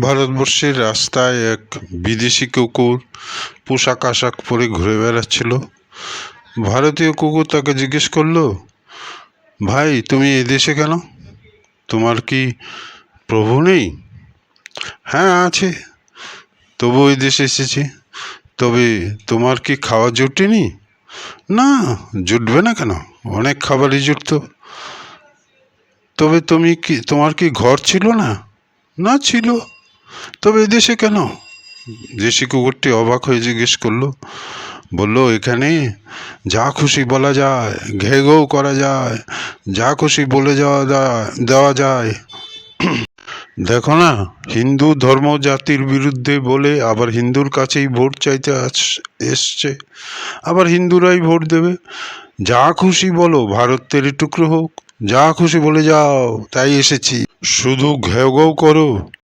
ভারতবর্ষের রাস্তায় এক বিদেশি কুকুর পোশাক আশাক পরে ঘুরে বেড়াচ্ছিল। ভারতীয় কুকুর তাকে জিজ্ঞেস করল, ভাই, তুমি এদেশে কেন? তোমার কি প্রভু নেই? হ্যাঁ আছে। তবু এই দেশে এসেছি। তবে তোমার কি খাওয়া জুটেনি না, জুটবে না কেন? অনেক খাবারই জুটতো। তবে তুমি কি, তোমার কি ঘর ছিল না? না, ছিল। তবে এদেশে কেন? দেশি কুকুরটি অবাক হয়ে জিজ্ঞেস করল। বলল, এখানে যা খুশি বলা যায় ঘেঘেও করা যায়, যা খুশি বলে যাওয়া দেওয়া যায়। দেখো না, হিন্দু ধর্ম জাতির বিরুদ্ধে বলে আবার হিন্দুর কাছেই ভোট চাইতে এসছে। আবার হিন্দুরাই ভোট দেবে। যা খুশি বলো ভারত তেরে টুকরো হোক, যা খুশি বলে যাও, তাই এসেছি। শুধু ঘেউ ঘেউ করো।